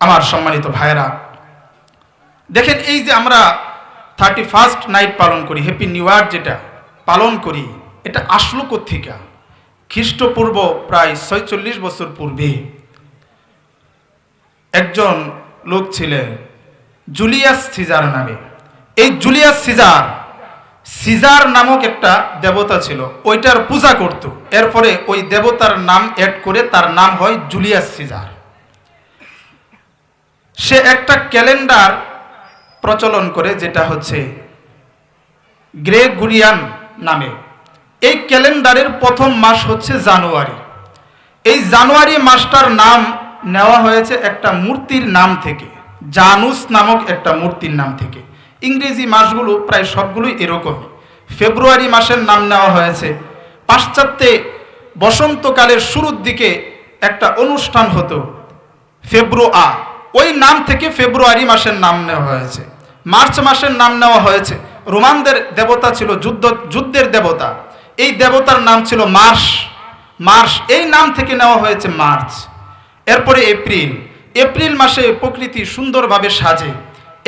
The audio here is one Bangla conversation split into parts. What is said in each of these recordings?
আমার সম্মানিত ভাইয়েরা, দেখেন এই যে আমরা থার্টি ফার্স্ট নাইট পালন করি হ্যাপি নিউ ইয়ার যেটা পালন করি, এটা আসলো কোথেকে খ্রিস্টপূর্ব প্রায় ছয়চল্লিশ বছর পূর্বে একজন লোক ছিলেন জুলিয়াস সিজার নামে। এই জুলিয়াস সিজার সিজার নামক একটা দেবতা ছিল, ওইটার পূজা করত। এরপরে ওই দেবতার নাম অ্যাড করে তার নাম হয় জুলিয়াস সিজার। সে একটা ক্যালেন্ডার প্রচলন করে, যেটা হচ্ছে গ্রেগুরিয়ান নামে। এই ক্যালেন্ডারের প্রথম মাস হচ্ছে জানুয়ারি। এই জানুয়ারি মাসটার নাম নেওয়া হয়েছে একটা মূর্তির নাম থেকে। জানুস নামক একটা মূর্তির নাম থেকে। ইংরেজি মাসগুলো প্রায় সবগুলোই এরকমই। ফেব্রুয়ারি মাসের নাম নেওয়া হয়েছে। পাশ্চাত্যে বসন্তকালের শুরুর দিকে একটা অনুষ্ঠান হতো ফেব্রুয়া ওই নাম থেকে ফেব্রুয়ারি মাসের নাম নেওয়া হয়েছে। মার্চ মাসের নাম নেওয়া হয়েছে। রোমানদের দেবতা ছিল যুদ্ধ, যুদ্ধের দেবতা। এই দেবতার নাম ছিল মার্স মার্স এই নাম থেকে নেওয়া হয়েছে মার্চ। এরপরে এপ্রিল। এপ্রিল মাসে প্রকৃতি সুন্দরভাবে সাজে।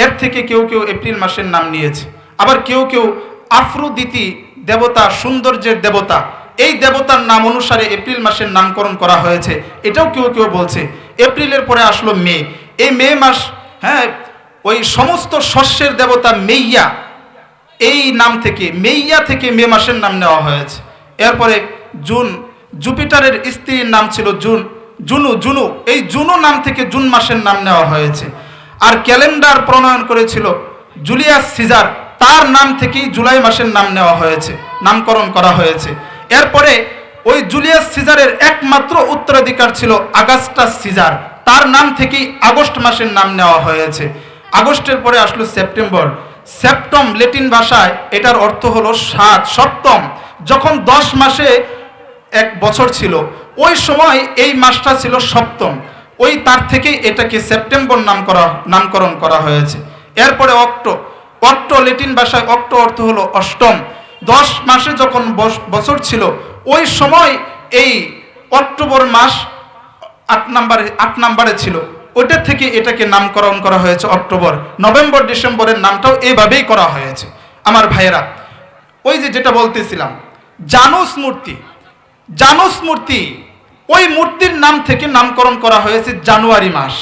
এর থেকে কেউ কেউ এপ্রিল মাসের নাম নিয়েছে। আবার কেউ কেউ আফ্রোদিতি দেবতা, সৌন্দর্যের দেবতা, এই দেবতার নাম অনুসারে এপ্রিল মাসের নামকরণ করা হয়েছে। এটাও কেউ কেউ বলছে। এপ্রিলের পরে আসলো মে। এই মে মাস হ্যাঁ ওই সমস্ত শস্যের দেবতা মেইয়া, এই নাম থেকে, মেইয়া থেকে মে মাসের নাম নেওয়া হয়েছে। এরপরে জুন, জুপিটারের স্ত্রীর নাম ছিল জুন, জুনু জুনু, এই জুনু নাম থেকে জুন মাসের নাম নেওয়া হয়েছে। আর ক্যালেন্ডার প্রণয়ন করেছিল জুলিয়াস সিজার, তার নাম থেকেই জুলাই মাসের নাম নেওয়া হয়েছে, নামকরণ করা হয়েছে। এরপরে ওই জুলিয়াস সিজারের একমাত্র উত্তরাধিকার ছিল আগাস্টাস সিজার। তার নাম থেকেই আগস্ট মাসের নাম নেওয়া হয়েছে। আগস্টের পরে আসলো সেপ্টেম্বর। সেপ্টম লেটিন ভাষায় এটার অর্থ হলো সাত, সপ্তম। যখন দশ মাসে এক বছর ছিল, ওই সময় এই মাসটা ছিল সপ্তম। ওই তার থেকেই এটাকে সেপ্টেম্বর নাম করা, নামকরণ করা হয়েছে। এরপরে অক্ট অক্ট লেটিন ভাষায় অক্ট অর্থ হলো অষ্টম। দশ মাসে যখন বছর ছিল, ওই সময় এই অক্টোবর মাস আট নাম্বারে আট নাম্বারে ছিল। ওইটা থেকে এটাকে নামকরণ করা হয়েছে অক্টোবর। নভেম্বর, ডিসেম্বরের নামটাও এইভাবেই করা হয়েছে। আমার ভাইয়েরা, ওই যে যেটা বলতেছিলাম, জানুস মূর্তি জানুস মূর্তি, ওই মূর্তির নাম থেকে নামকরণ করা হয়েছে জানুয়ারি মাস।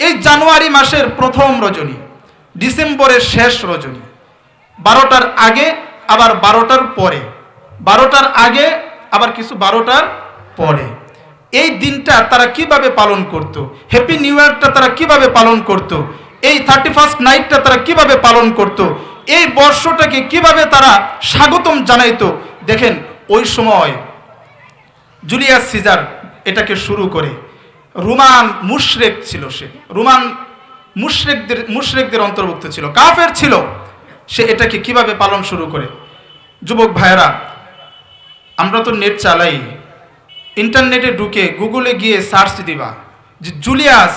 এই জানুয়ারি মাসের প্রথম রজনী, ডিসেম্বরের শেষ রজনী। বারোটার আগে, আবার বারোটার পরে। বারোটার আগে, আবার কিছু বারোটার পরে। এই দিনটা তারা কীভাবে পালন করত? হ্যাপি নিউ ইয়ারটা তারা কীভাবে পালন করত? এই থার্টি ফার্স্ট নাইটটা তারা কীভাবে পালন করত? এই বর্ষটাকে কীভাবে তারা স্বাগতম জানাইতো? দেখেন, ওই সময় জুলিয়াস সিজার এটাকে শুরু করে। রোমান মুশরেক ছিল সে। রোমান মুশরেকদের মুশরেকদের অন্তর্ভুক্ত ছিল। কাফের ছিল। সে এটাকে কীভাবে পালন শুরু করে? যুবক ভাইয়েরা, আমরা তো নেট চালাই। ইন্টারনেটে ঢুকে গুগলে গিয়ে সার্চ দিবা জুলিয়াস,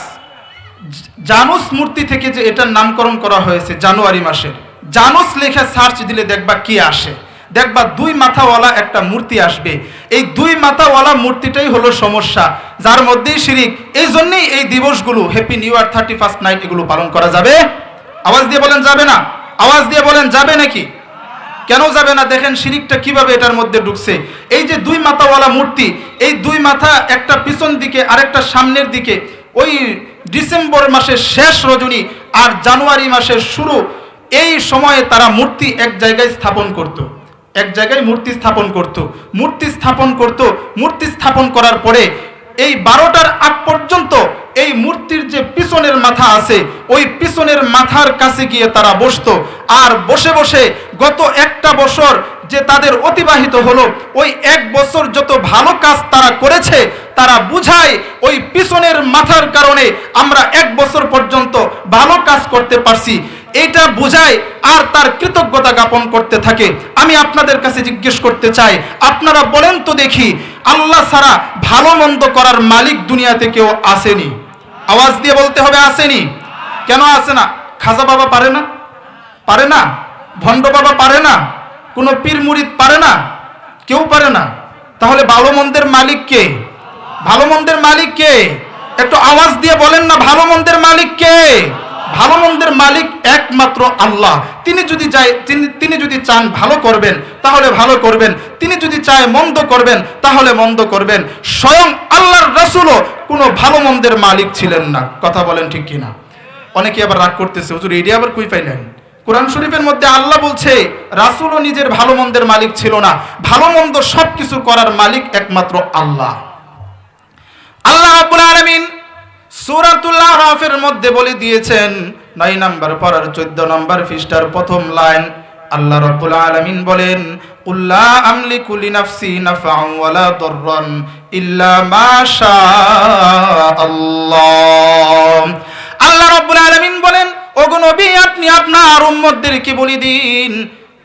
জানুস মূর্তি থেকে যে এটার নামকরণ করা হয়েছে জানুয়ারি মাসের। জানুস লেখা সার্চ দিলে দেখবা কি আসে। দেখবা দুই মাথাওয়ালা একটা মূর্তি আসবে। এই দুই মাথাওয়ালা মূর্তিটাই হলো সমস্যা। যার মধ্যেই শিরিক। এই জন্যই এই দিবসগুলো happy new year thirty first night এগুলো পালন করা যাবে। আওয়াজ দিয়ে বলেন যাবে না? আওয়াজ দিয়ে বলেন যাবে নাকি? কেন যাবে না দেখেন শিরিকটা কীভাবে এটার মধ্যে ঢুকছে এই যে দুই মাথাওয়ালা মূর্তি, এই দুই মাথা একটা পিছন দিকে, আরেকটা সামনের দিকে, ওই ডিসেম্বর মাসের শেষ রজনী আর জানুয়ারি মাসের শুরু, এই সময়ে তারা মূর্তি এক জায়গায় স্থাপন করত। এক জায়গায় মূর্তি স্থাপন করত। মূর্তি স্থাপন করত, মূর্তি স্থাপন করার পরে এই বারোটার আগ পর্যন্ত এই মূর্তির যে পিছনের মাথা আছে, ওই পিছনের মাথার কাছে গিয়ে তারা বসতো আর বসে বসে গত একটা বছর যে তাদের অতিবাহিত হলো, ওই এক বছর যত ভালো কাজ তারা করেছে, তারা বুঝায় ওই পিছনের মাথার কারণে আমরা এক বছর পর্যন্ত ভালো কাজ করতে পারছি। এটা বুঝায় আর তার কৃতজ্ঞতা জ্ঞাপন করতে থাকে। আমি আপনাদের কাছে জিজ্ঞেস করতে চাই, আপনারা বলেন তো দেখি, আল্লাহ ছাড়া ভালো মন্দ করার মালিক দুনিয়াতে কেউ আসেনি। আওয়াজ দিয়ে বলতে হবে আসেনি। কেন আসে না? খাজা বাবা পারে না? পারে না, ভণ্ড বাবা পারে না, কোনো পীর মুরিদ পারে না, কেউ পারে না। তাহলে ভালো মন্দের মালিক কে? ভালো মন্দের মালিক কে? একটু আওয়াজ দিয়ে বলেন না, ভালো মন্দের মালিক কে? ভালো মন্দের মালিক একমাত্র আল্লাহ। তিনি যদি তিনি তিনি যদি চান ভালো করবেন, তাহলে ভালো করবেন। তিনি যদি চায় মন্দ করবেন, তাহলে মন্দ করবেন। স্বয়ং আল্লাহর রাসূলও কোনো ভালো মন্দের মালিক ছিলেন না। কথা বলেন ঠিক কিনা? অনেকে আবার রাগ করতেছে, হুজুর এটি আবার কুই পাইলেন? কোরআন শরীফের মধ্যে আল্লাহ বলছে, রাসূলও নিজের ভালো মন্দের মালিক ছিল না। ভালো মন্দ সব কিছু করার মালিক একমাত্র আল্লাহ। আল্লাহ রাব্বুল আলামিন সূরাতুল মধ্যে বলে দিয়েছেন 9 নাম্বার পারার 14 নাম্বার পৃষ্ঠার প্রথম লাইন, আল্লাহ রাব্বুল আলামিন বলেন, কুল লা আমলিকু লিনাফসি নাফআন ওয়ালা দাররান ইল্লা আল্লাহ আল্লাহ রাব্বুল আলামিন বলেন ওগো আপনি আপনার উম্মতদেরকে বলে দিন,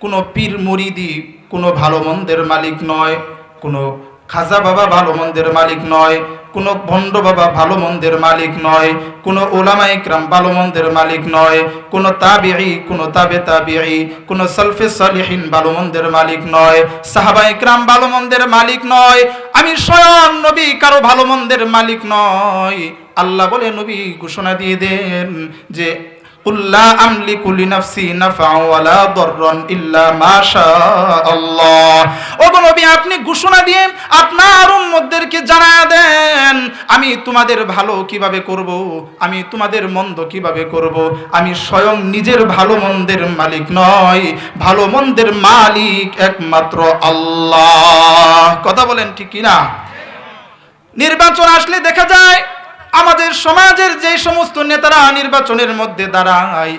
কোন পীর মুরিদি, কোনো ভালো মন্দের মালিক নয়, কোনো খাজা বাবা ভালো মন্দের মালিক নয়, কোনো ভণ্ড বাবা ভালো মন্দের মালিক নয়, কোনো ওলামা ইকরাম ভালো মন্দের মালিক নয়, কোনো তাবিঈ, কোনো তাবে তাবিঈ, কোনো সলফে সলিহিন ভালো মন্দের মালিক নয়, সাহাবা ইকরাম ভালো মন্দের মালিক নয়, আমি স্বয়ং নবী, কারও ভালো মন্দের মালিক নয়। আল্লাহ বলে, নবী, ঘোষণা দিয়ে দেন যে কুল্লা আমলি কুলি নাফাওয়ালা দররন ইল্লা মাশা আল্লাহ ওগো নবী, আপনি ঘোষণা দিয়ে আপনার উম্মতদেরকে জানা দেন, আমি তোমাদের ভালো কীভাবে করব, আমি তোমাদের মন্দ কীভাবে করব, আমি স্বয়ং নিজের ভালো মন্দের মালিক নয় ভালো মন্দের মালিক একমাত্র আল্লাহ। কথা বলেন ঠিক কিনা? নির্বাচন আসলে দেখা যায় আমাদের সমাজের যে সমস্ত নেতারা নির্বাচনের মধ্যে দাঁড়ায়